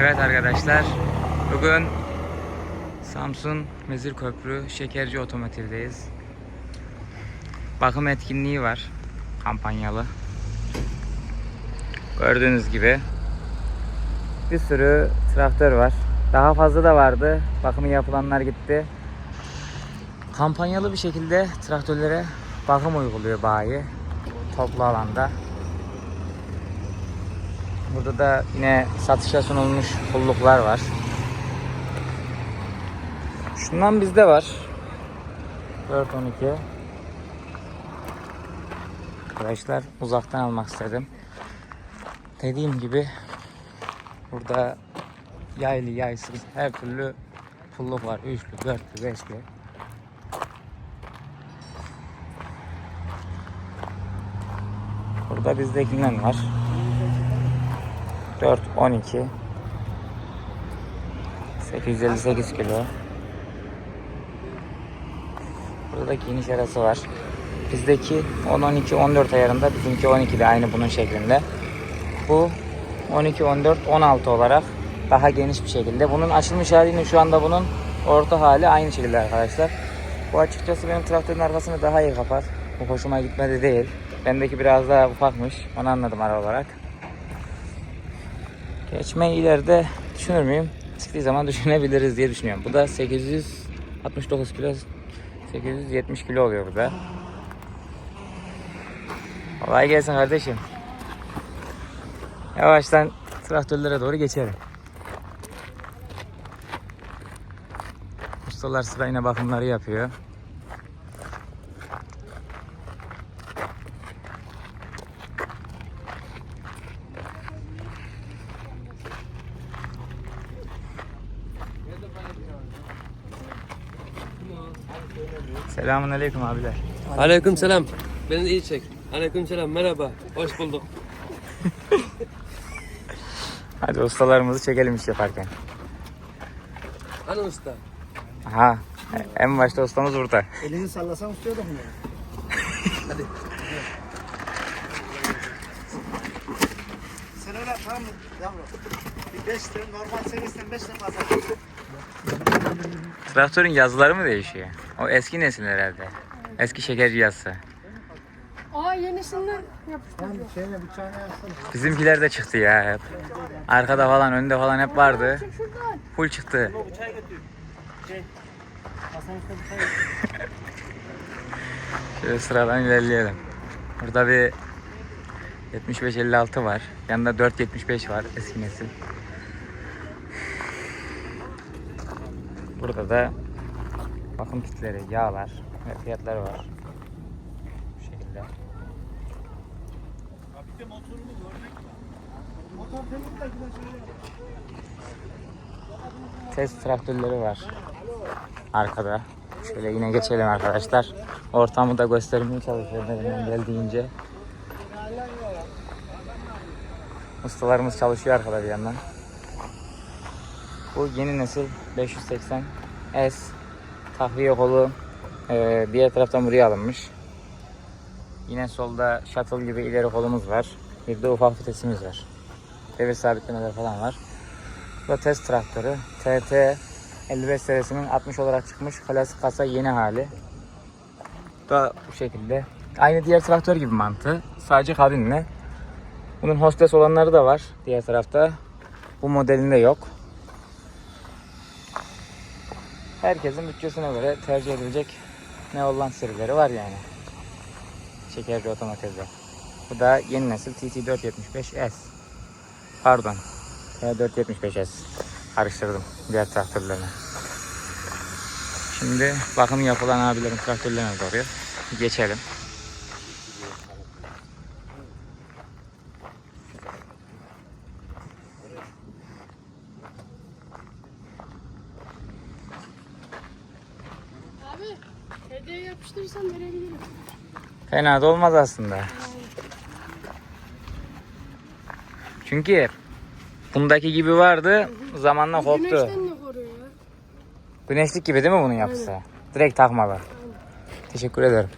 Evet arkadaşlar, bugün Samsun Mezirköprü Şekerci Otomotiv'deyiz. Bakım etkinliği var, kampanyalı. Gördüğünüz gibi bir sürü traktör var. Daha fazla da vardı. Bakımı yapılanlar gitti. Kampanyalı bir şekilde traktörlere bakım uyguluyor bayi toplu alanda. Burada da yine satışa sunulmuş pulluklar var. Şundan bizde var. 412. Arkadaşlar uzaktan almak istedim. Dediğim gibi burada yaylı yaysız her türlü pulluk var. Üçlü, dörtlü, beşli. Burada bizdekinden var. 4, 12 858 kilo Burada da geniş arası var. Bizdeki 10, 12, 14 ayarında bizimki 12 de aynı bunun şeklinde. Bu 12, 14, 16 olarak daha geniş bir şekilde. Bunun açılmış halinin şu anda bunun orta hali aynı şekilde arkadaşlar. Bu açıkçası benim traktörün arkasını daha iyi kapar. Bu hoşuma gitmedi değil. Bendeki biraz daha ufakmış. Onu anladım ara olarak. Geçmeyi ileride düşünür müyüm? Çıktığı zaman düşünebiliriz diye düşünüyorum. Bu da 869 kilo 870 kilo oluyor bu da. Kolay gelsin kardeşim. Yavaştan traktörlere doğru geçelim. Ustalar sırayla bakımları yapıyor. Selamun aleyküm abiler. Aleyküm selam. Beni de iyi çek. Aleyküm selam. Merhaba. Hoş bulduk. Hadi ustalarımızı çekelim iş yaparken. Hani usta? Aha. En başta ustamız burada. Elini sallasan tutuyor da bunu. Hadi. Sen öyle tamam mı yavrum? Bir 5 lira normal serisinden 5 lira fazla. Traktörün yazıları mı değişiyor? O eski nesil herhalde. Eski şekerci yazısı. Aa yenisinden yapıştırıyor. Tamam şeyle bıçağını yapsana. Bizimkiler de çıktı ya hep. Arkada falan önde falan hep vardı. Full çıktı. Bıçağı götür. Şey. Hasan Usta bıçağı götür. Şöyle sıradan ilerleyelim. Burada bir 75-56 var. Yanında 475 var eski nesil. Burada da bakım kitleri, yağlar ve fiyatları var. Bu şekilde. Motor temizle öyle. Test traktörleri var. Arkada. Şöyle yine geçelim arkadaşlar. Ortamı da göstermeye çalışıyorum elimden geldiğince. Ustalarımız çalışıyor arkada bir yandan. Bu yeni nesil 580 S tahviye kolu eee, diğer taraftan buraya alınmış. Yine solda shuttle gibi ileri kolumuz var. Bir de ufak vitesimiz var. Devir sabitlemeleri falan var. Bu da test traktörü. TT 55 serisinin 60 olarak çıkmış. Klasik kasa yeni hali. Da bu şekilde. Aynı diğer traktör gibi mantığı. Sadece kabinle. Bunun hostes olanları da var diğer tarafta. Bu modelinde yok. Herkesin bütçesine göre tercih edilecek ne olan serileri var yani. Şekerci otomotivde. Bu da yeni nesil TT475S. Pardon. T475S. Karıştırdım diğer traktörlerine. Şimdi bakım yapılan abilerin traktörlerine doğru geçelim. Hediye yapıştırırsan verebilirim. Fena da olmaz aslında. Çünkü bundaki gibi vardı zamanla Bu koptu. Güneşten ne koruyor? Güneşlik gibi değil mi bunun yapısı? Aynen. Direkt takmalı. Teşekkür ederim.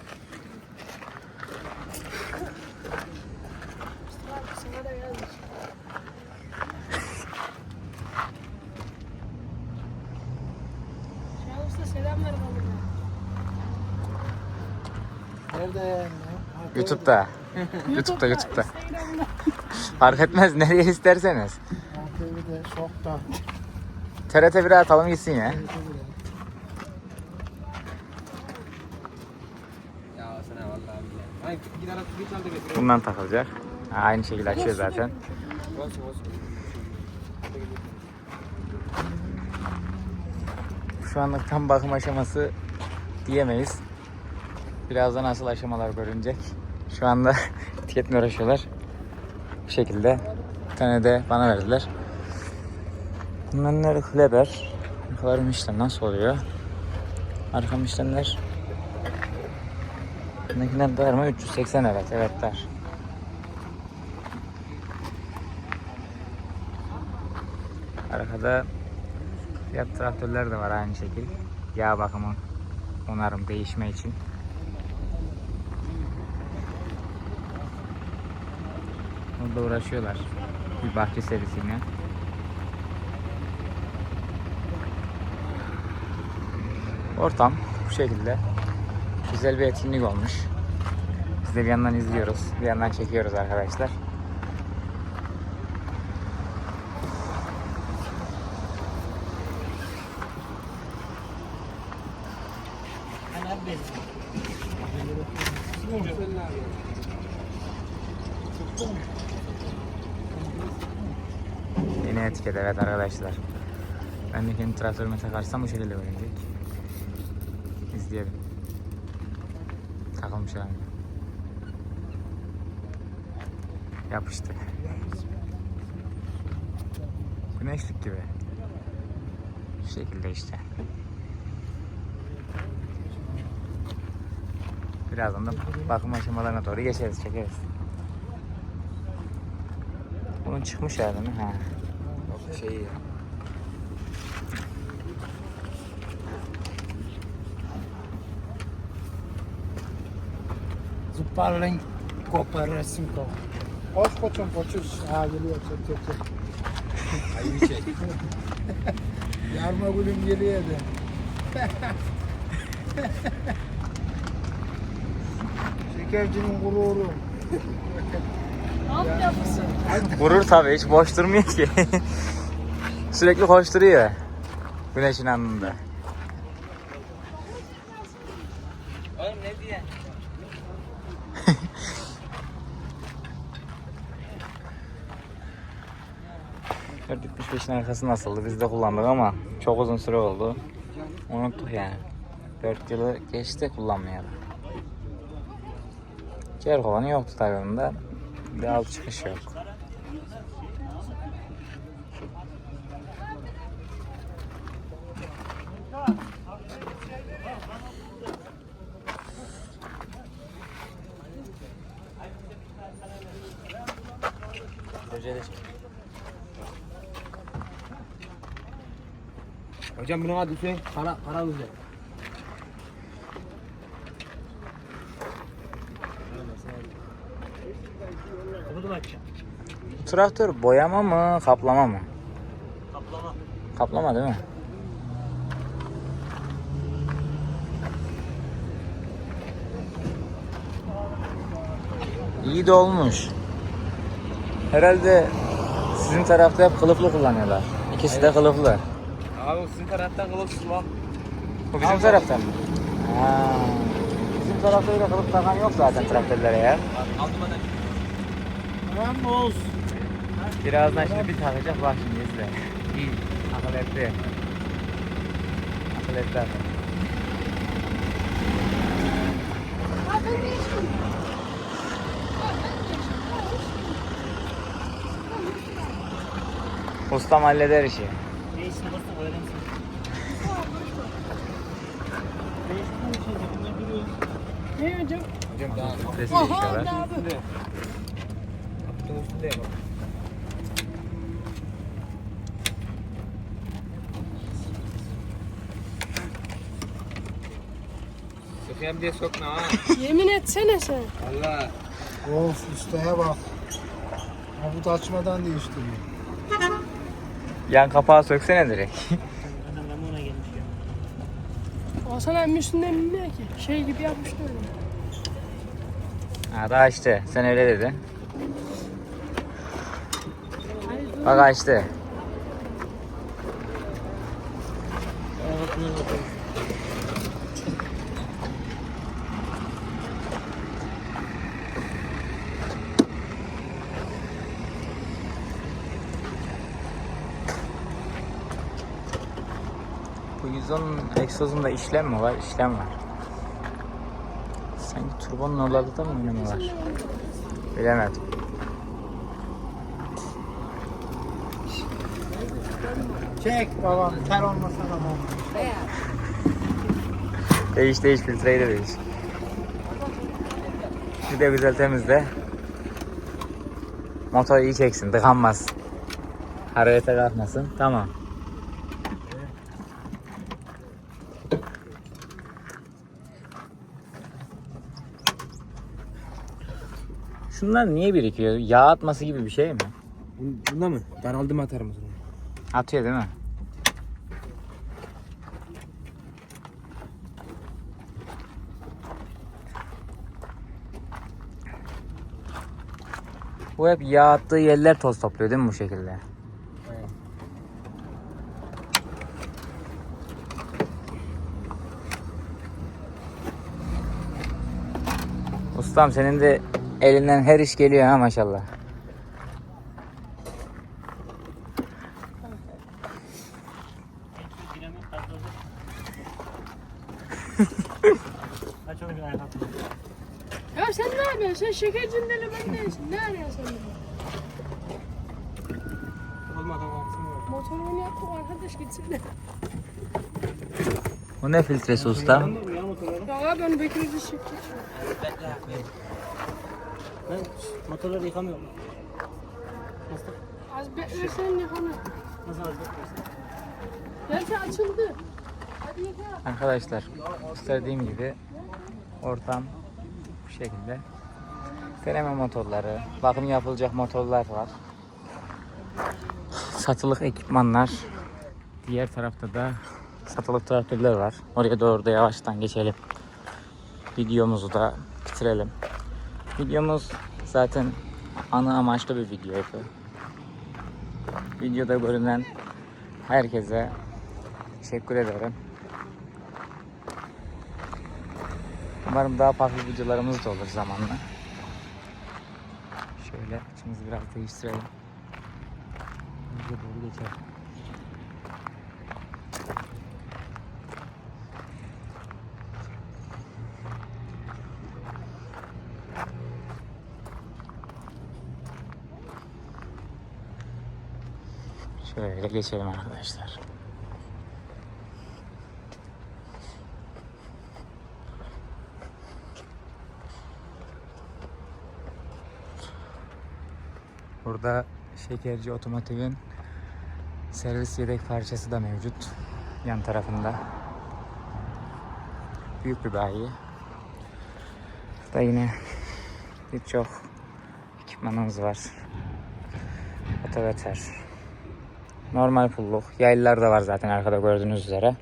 Şahus'a selam. Nerede yani? YouTube'da. YouTube'da, YouTube'da. Fark etmez nereye isterseniz. ATV'de şokta. TRT 1'e atalım gitsin ya. Bundan takılacak. Aynı şekilde açıyor zaten. Şu anlık tam bakım aşaması diyemeyiz. Birazdan asıl aşamalar görünecek. Şu anda etiketle uğraşıyorlar. Bu şekilde. Bir tane de bana verdiler. Bunların Kleber. Arkalarım işlem nasıl oluyor? Arkam işlemler. Bundakinden dar mı? 380 evet. Evet dar. Arkada Fiyat traktörler de var aynı şekil. Yağ bakımı, onarım, değişme için. Burada uğraşıyorlar. Bir bahçe serisiyle. Ortam bu şekilde. Güzel bir etkinlik olmuş. Biz de bir yandan izliyoruz, bir yandan çekiyoruz arkadaşlar. Yeni etiket evet arkadaşlar. Ben de kendi traktörüme takarsam bu şekilde görünecek. İzleyelim. Takılmış yani. Yapıştı. Güneşlik gibi. Bu şekilde işte. Birazdan da bakım aşamalarına doğru geçeriz, çekeriz. Bunun çıkmış herhalde mi? Ha. Şey ya. Zıpparlayın kopar resim kop. Koş koçum koçuş. Ha geliyor çek çek çek. Ayı çek. Yarma gülüm geliyor de. Şekercinin gururu. Vurur tabii hiç boş durmuyor ki. Sürekli koşturuyor. Güneşin anında. Oğlum ne diye? Dört beşin arkası nasıldı? Biz de kullandık ama çok uzun süre oldu. Unuttuk yani. 4 yılı geçti kullanmayalım. Cer kovanı yoktu tabii onda. Bir alt çıkış yok. Hocam bunun adı Hüseyin. Kara, kara uzay. Traktör boyama mı, kaplama mı? Kaplama. Kaplama değil mi? İyi de olmuş. Herhalde sizin tarafta hep kılıflı kullanıyorlar. İkisi de kılıflı. Abi sizin taraftan kılıçsız lan. Bu bizim taraftan mı? Ha. Bizim tarafta öyle kılıf takan yok zaten traktörlere ya. Altıma da. Olsun? Birazdan şimdi bir takacak bak şimdi izle. İyi. Akıl etti. Akıl etti akıl. Ustam halleder işi. Ne hocam? Hocam daha. Filtresi Aha değişiyorlar. ne abi? Üstünde. Kaputun üstünde ya bak. Sıkayım diye sokma ha. Yemin etsene sen. Valla. Of ustaya bak. Kabut açmadan değiştiriyor. Yan kapağı söksene direkt. Hasan abi üstünden bilmiyor ki. Şey gibi yapmıştı öyle. Ha daha açtı. Sen öyle dedin. Bak açtı. Bu 110'un egzozunda işlem mi var? İşlem var. Sanki turbonun oralarda da mı oynama var? Bilemedim. Çek babam. Ter olmasa tamam. Değiş değiş filtreyi de değiş. Bir de güzel temizle. Motor iyi çeksin, tıkanmaz. Hararete kalkmasın. Tamam. Şunlar niye birikiyor? Yağ atması gibi bir şey mi? Bunda mı? Daraldı mı atarım o zaman? Atıyor değil mi? Bu hep yağ attığı yerler toz topluyor değil mi bu şekilde? Ustam senin de elinden her iş geliyor ha maşallah. Ya sen ne yapıyorsun? Sen şekercinin elemendensin. Ne arıyorsun sen? Olmadan kalksın mı? Motor oynayalım arkadaş gitsin de. Bu ne filtresi ustam? Ya ben Bekir'i şeker. Ben motorları yıkamıyorum. Az beklersen yıkanır. Nasıl az bekliyorsun? Gerçi açıldı. Hadi yıka. Arkadaşlar gösterdiğim gibi ortam bu şekilde. Deneme motorları, bakım yapılacak motorlar var. Satılık ekipmanlar. Diğer tarafta da satılık traktörler var. Oraya doğru da yavaştan geçelim. Videomuzu da bitirelim. Videomuz zaten anı amaçlı bir videoydu. Videoda görünen herkese teşekkür ederim. Umarım daha farklı videolarımız da olur zamanla. Şöyle içimizi biraz değiştirelim. Buraya doğru geçelim. Şöyle geçelim arkadaşlar. Burada şekerci otomotivin servis yedek parçası da mevcut. Yan tarafında. Büyük bir bayi. Burada yine birçok ekipmanımız var. Otoveter. Normal pulluk. Yaylılar da var zaten arkada gördüğünüz üzere.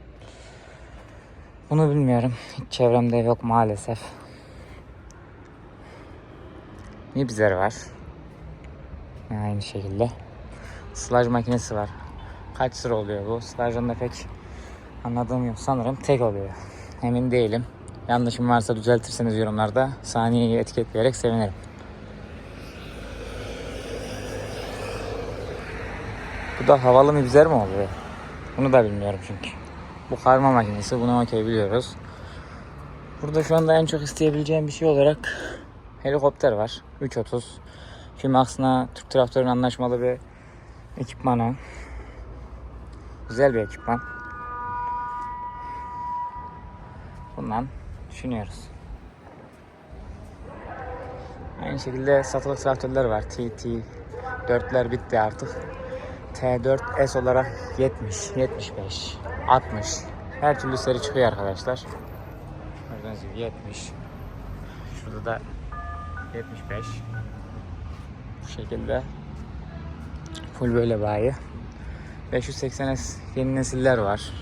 Bunu bilmiyorum. Hiç çevremde yok maalesef. Nibzer var. Aynı şekilde. Sılaj makinesi var. Kaç sıra oluyor bu? Sılajında pek anladığım yok. Sanırım tek oluyor. Emin değilim. Yanlışım varsa düzeltirseniz yorumlarda saniyeyi etiketleyerek sevinirim. Bu da havalı mibzer mi oluyor? Bunu da bilmiyorum çünkü. Bu karma makinesi. Bunu okey biliyoruz. Burada şu anda en çok isteyebileceğim bir şey olarak helikopter var. 330. Fimax'la Türk Traktör'ün anlaşmalı bir ekipmanı. Güzel bir ekipman. Bundan düşünüyoruz. Aynı şekilde satılık traktörler var. TT 4'ler bitti artık. T4S olarak 70, 75, 60. Her türlü seri çıkıyor arkadaşlar. Gördüğünüz gibi 70. Şurada da 75. Bu şekilde. Full böyle bayi. 580S yeni nesiller var.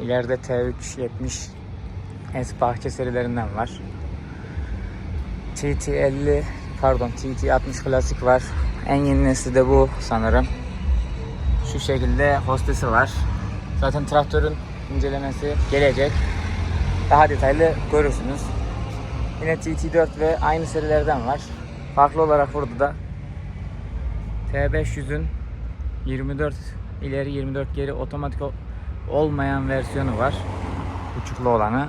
İleride T3 70 S bahçe serilerinden var. TT50 pardon TT60 klasik var. En yeni nesli de bu sanırım. Şu şekilde hostesi var. Zaten traktörün incelemesi gelecek. Daha detaylı görürsünüz. Yine TT4 ve aynı serilerden var. Farklı olarak burada da T500'ün 24 ileri 24 geri otomatik olmayan versiyonu var. Uçuklu olanı.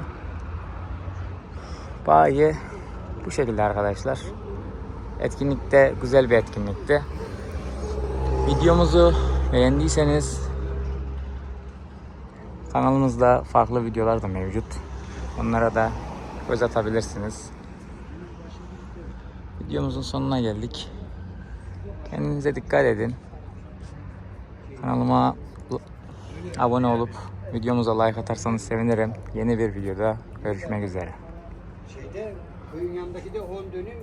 Bayi bu şekilde arkadaşlar. Etkinlik de güzel bir etkinlikti. Videomuzu beğendiyseniz kanalımızda farklı videolar da mevcut. Onlara da göz atabilirsiniz. Videomuzun sonuna geldik. Kendinize dikkat edin. Kanalıma abone olup videomuza like atarsanız sevinirim. Yeni bir videoda görüşmek üzere. Şeyde köyün yanındaki de 10 dönüm